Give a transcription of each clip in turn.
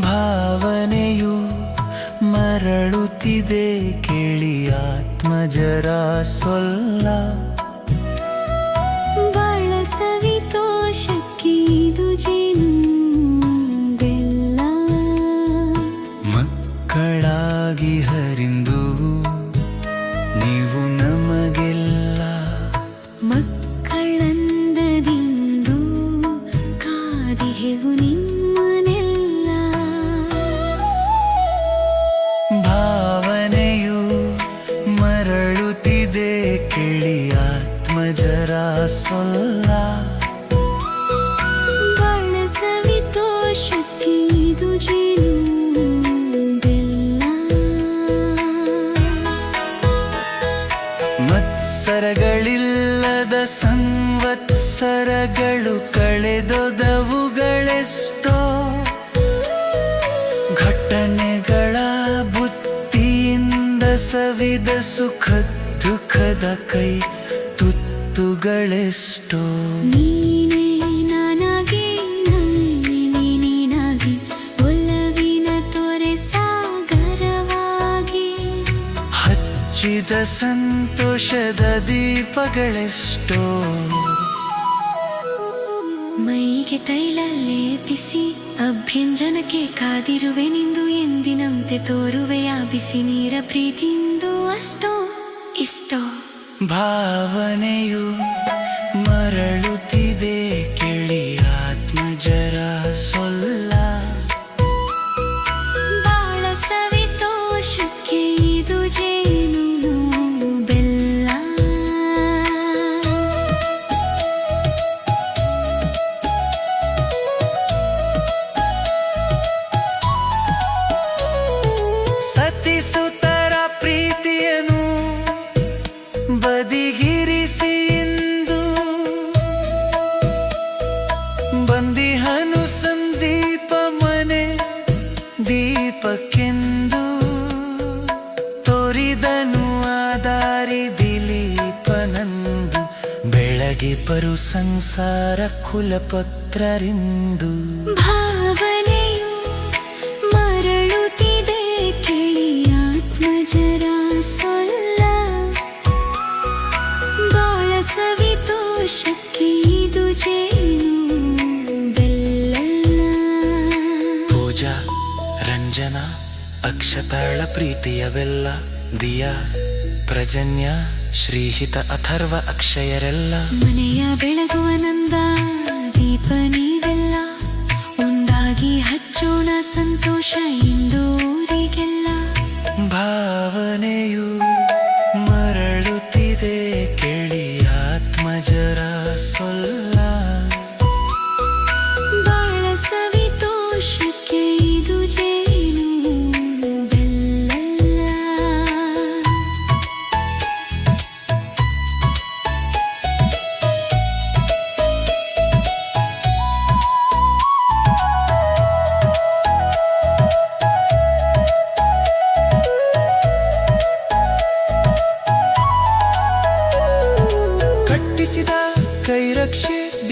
ಭಾವನೆಯು ಮರಳುತ್ತಿದೆ ಕೇಳಿ ಆತ್ಮ ಜರ ಸೊಲ್ಲ. ಸವಿತೋಷಕ್ಕಿದು ಬೆಲ್ಲ ಮಕ್ಕಳಾಗಿ ಹರಿಂದು ನೀವು ನಮಗೆಲ್ಲ. ಮಕ್ಕಳಂದದಿಂದು ಕಾದಿಹೆವು ನಿಮ್ಮ ಆತ್ಮಜರ ಸೊಲ್ಲ. ಸವಿತೋಷಕ್ಕೆ ಇದು ಜೇನು ಬೆಲ್ಲ. ಮತ್ಸರಗಳಿಲ್ಲದ ಸಂವತ್ಸರಗಳು ಕಳೆದೊದವುಗಳೆಷ್ಟೋ. ಘಟನೆಗಳ ಬುತ್ತಿಯಿಂದ ಸವಿದ ಸುಖ ದುಃಖದ ಕೈ ತುತ್ತುಗಳೆಷ್ಟೋ. ನೀನೇ ನನಗೆ ನಾನೇ ನೀನಾಗಿ ಒಲವಿನ ತೊರೆ ಸಾಗರವಾಗಿ. ಹಚ್ಚಿದ ಸಂತೋಷದ ದೀಪಗಳೆಷ್ಟೋ. ಮೈಗೆ ತೈಲ ಲೇಪಿಸಿ ಅಭ್ಯಂಜನಕ್ಕೆ ಕಾದಿರುವೆ ನಿಂದು ಎಂದಿನಂತೆ ತೋರುವೆಯ ಬಿಸಿ ನೀರ ಪ್ರೀತಿಯಿಂದ ಅಷ್ಟೋ. ಭಾವನೆಯು ಮರಳುತ್ತಿದೆ. ಬರು ಸಂಸಾರ ಕುಲಪತ್ರರಿಂದು. ಭಾವನೆಯು ಮರಳುತ್ತಿದೆ ಕೇಳಿ ಆತ್ಮಜರ ಸೊಲ್ಲ. ಬಾಳ ಸವಿತೋಷಕ್ಕೆ ಇದು ಜೇನು ಬೆಲ್ಲ ಪೂಜಾ ರಂಜನಾ ಅಕ್ಷತಾಳ ಪ್ರೀತಿಯವೆಲ್ಲ ದಿಯಾ ಪ್ರಜನ್ಯ ಶ್ರೀಹಿತ ಅಥರ್ವ ಅಕ್ಷಯರೆಲ್ಲ. ಮನೆಯ ಬೆಳಗುವ ನಂದ ದೀಪ ನೀವೆಲ್ಲ ಒಂದಾಗಿ ಹಚ್ಚೋಣ ಸಂತೋಷ ಇಂದು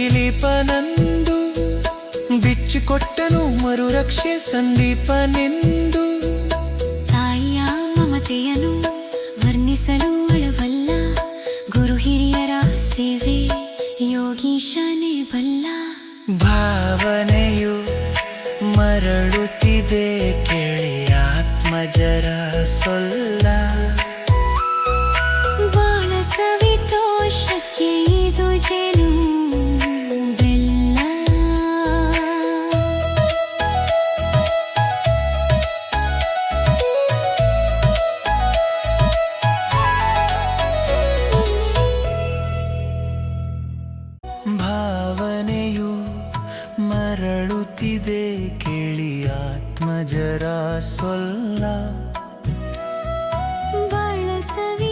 ದಿಲೀಪನಂದು ಬಿಚ್ಚಿಕೊಟ್ಟನು ಮರುರಕ್ಷೆ ಸಂದೀಪನೆಂದು. ತಾಯಿಯ ಮಮತೆಯನು ವರ್ಣಿಸಲು ಅಳವಲ್ಲ ಗುರು ಹಿರಿಯರ ಸೇವೆ ಯೋಗೀಶನೇ ಬಲ್ಲ. ಭಾವನೆಯು ಮರಳುತ್ತಿದೆ ಕೇಳಿ ಆತ್ಮಜರ ಸೊಲ್ಲ. ಬಾಳ ಸವಿತೋಷಕ್ಕೆ ಇದು ಜೇನು ಭಾವನೆಯು ಮರಳುತ್ತಿದೆ ಕೇಳಿ ಆತ್ಮಜರ ಸೊಲ್ಲ. ಬಳಸವಿ